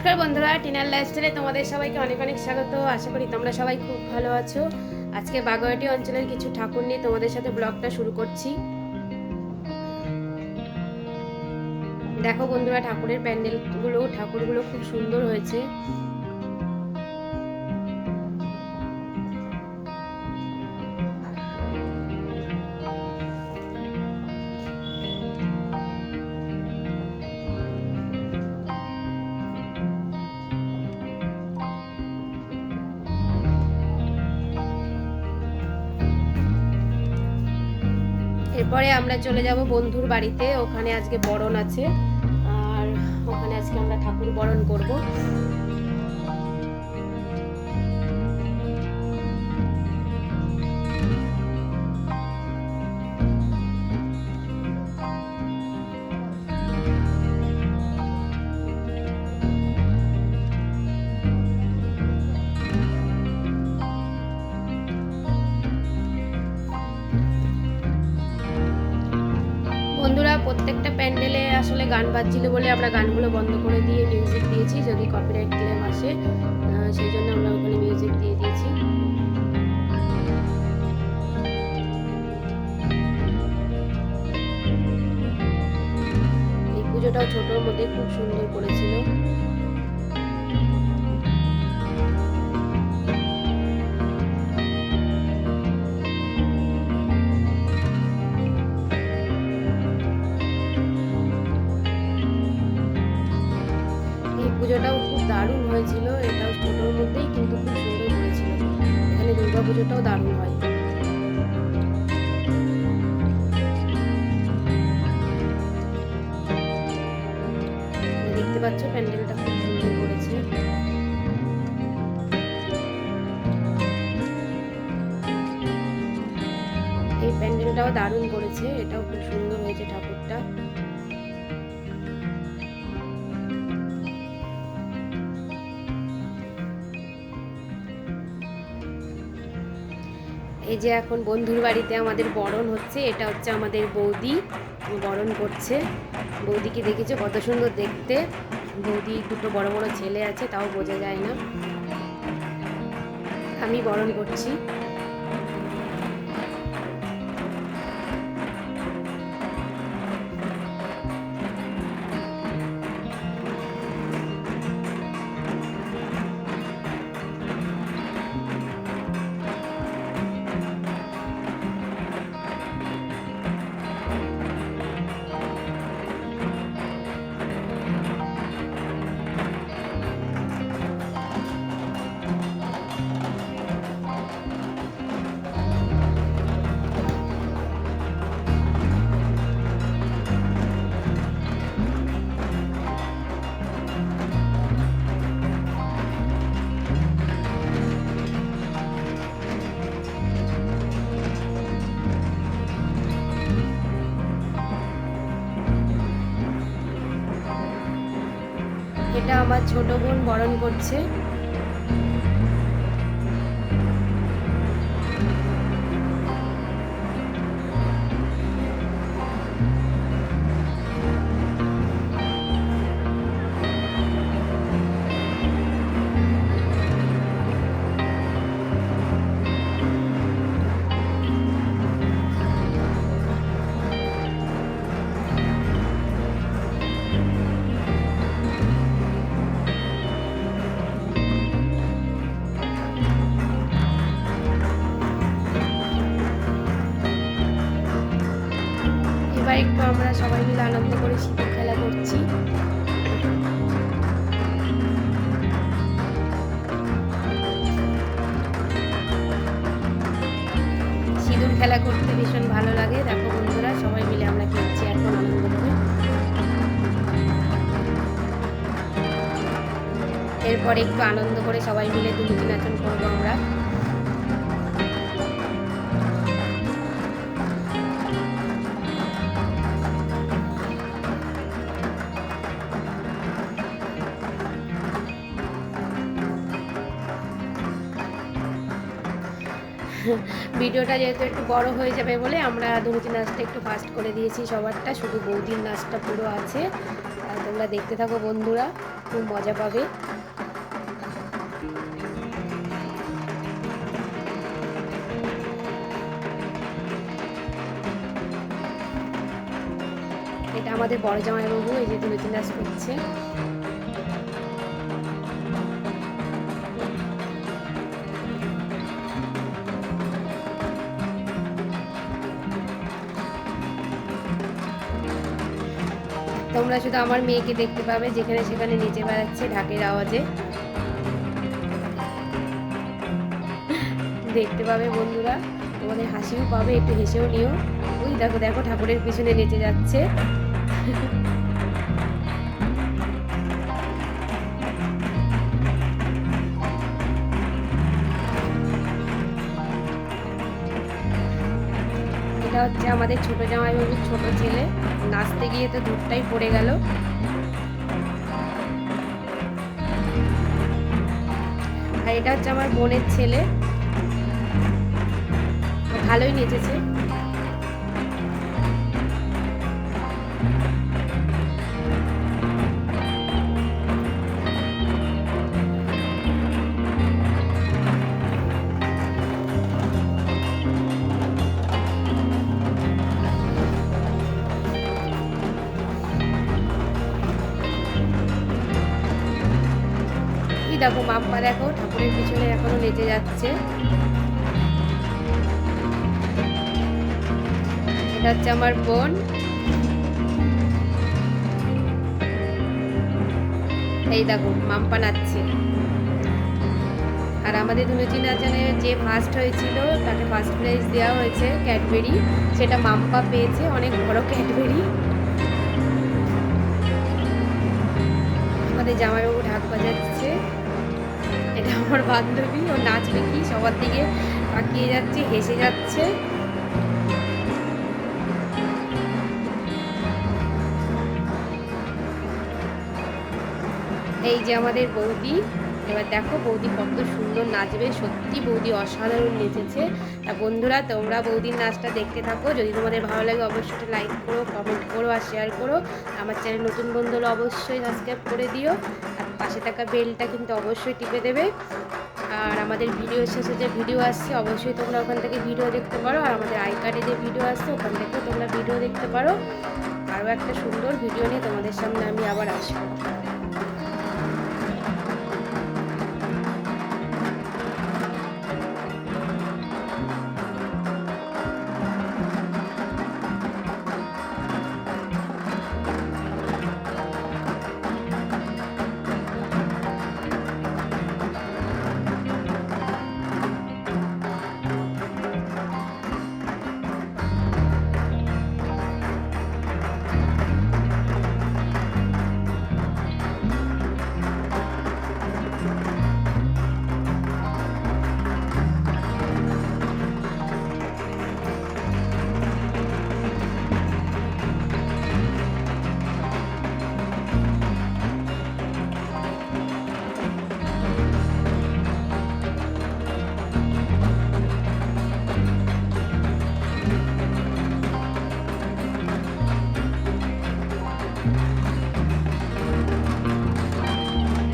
সোনার লাইফস্টাইলে তোমাদের সবাইকে অনেক অনেক স্বাগত। আশা করি তোমরা সবাই খুব ভালো আছো। আজকে বাগোয়াটি অঞ্চলের কিছু ঠাকুর নিয়ে তোমাদের সাথে ব্লগটা শুরু করছি। দেখো বন্ধুরা, ঠাকুরের প্যান্ডেলগুলো, ঠাকুরগুলো খুব সুন্দর হয়েছে। এরপরে আমরা চলে যাব বন্ধুর বাড়িতে, ওখানে আজকে বরণ আছে। আর ওখানে আজকে আমরা ঠাকুর বরণ করব। প্রত্যেকটা প্যান্ডেলে আসলে গান বাজছিল বলে আমরা গানগুলো বন্ধ করে দিয়ে মিউজিক দিয়েছি, যদি কপিরাইট ক্লেম আসে সেই জন্য আমরা ওখানে মিউজিক দিয়ে দিয়েছি। পুজোটাও ছোটোর মধ্যে খুব সুন্দর করেছিল। পুজোটাও খুব দারুণ হয়েছিল, এটাও ছোটোর মধ্যেই কিন্তু খুব সুন্দর করেছিল এখানে দুর্গা পুজোটাও দারুণ হয়। দেখতে পাচ্ছ, প্যান্ডেলটা খুব সুন্দর করেছে। এই প্যান্ডেলটাও দারুণ করেছে, এটাও খুব সুন্দর হয়েছে ঠাকুরটা। এই যে এখন বন্ধুর বাড়িতে আমাদের বরণ হচ্ছে, এটা হচ্ছে আমাদের বৌদি, বরণ করছে। বৌদিকে দেখেছ কত সুন্দর দেখতে। বৌদি দুটো বড় বড় ছেলে আছে, তাও বোঝা যায় না। আমি বরণ করছি। এটা আমার ছোট বোন বরণ করছে। সবাই মিলে আনন্দ করে শীতের খেলা করছি। সিঁদুর খেলা করতে ভীষণ ভালো লাগে। দেখো বন্ধুরা, সবাই মিলে আমরা খেলছি এখন আনন্দ করে। এরপরে একটু আনন্দ করে সবাই মিলে দুলুকি নাচন করব আমরা। ভিডিওটা যেহেতু একটু বড় হয়ে যাবে বলে আমরা দুর্গী নাচটা একটু ফাস্ট করে দিয়েছি সবারটা, শুধু বৌদির নাচটা পুরো আছে। তোমরা দেখতে থাকো বন্ধুরা, খুব মজা পাবে। এটা আমাদের বড় জামাইবাবু, এই যে তুলে নাচ করছে। তোমরা শুধু আমার মেয়েকে দেখতে পাবে, যেখানে সেখানে নেচে বেড়াচ্ছে ঢাকের আওয়াজে। দেখতে পাবে বন্ধুরা, তোমাদের হাসিও পাবে, একটু হেসেও নিও। ওই দেখো দেখো ঠাকুরের পিছনে নেচে যাচ্ছে। এটা হচ্ছে আমাদের ছোট জামাইবাবুর ছোট ছেলে। নাচতে গিয়ে তো দুধটাই পড়ে গেল। আর এটা হচ্ছে আমার বোনের ছেলে। ভালোই নেচেছে। দেখো মাম্পা দেখো, ঠাকুরের পিছনে এখনও নেচে যাচ্ছে। এটা হচ্ছে আমার বোন। এই দেখো, মাম্পা নাচছে। আর আমাদের ধুনুচি নাচানে যে ফার্স্ট হয়েছিল, তাকে ফার্স্ট প্রাইজ দেওয়া হয়েছে ক্যাডবেরি সেটা মাম্পা পেয়েছে, অনেক বড় ক্যাডবেরি আমাদের জামাইবাবু ঢাক বাজাচ্ছে। এটা আমার বান্ধবী, ও নাচবে কি সবার দিকে তাকিয়ে যাচ্ছে, হেসে যাচ্ছে। এই যে আমাদের বৌদি, এবার দেখো বৌদি কত সুন্দর নাচবে, সত্যি বৌদি অসাধারণ নেচেছে। তা বন্ধুরা, তোমরা বৌদির নাচটা দেখতে থাকো, যদি তোমাদের ভালো লাগে অবশ্যই লাইক করো কমেন্ট করো আর শেয়ার করো। আমার চ্যানেল নতুন বন্ধু অবশ্যই সাবস্ক্রাইব করে দিও। আর পাশে থাকা বেলটা কিন্তু অবশ্যই টিপে দেবে। আর আমাদের ভিডিও শেষে যে ভিডিও আসছে, অবশ্যই তোমরা ওখান থেকে ভিডিও দেখতে পারো। আর আমাদের আই কার্ডে যে ভিডিও আসছে, ওখান থেকেও তোমরা ভিডিও দেখতে পারো। আরও একটা সুন্দর ভিডিও নিয়ে তোমাদের সামনে আমি আবার আসব।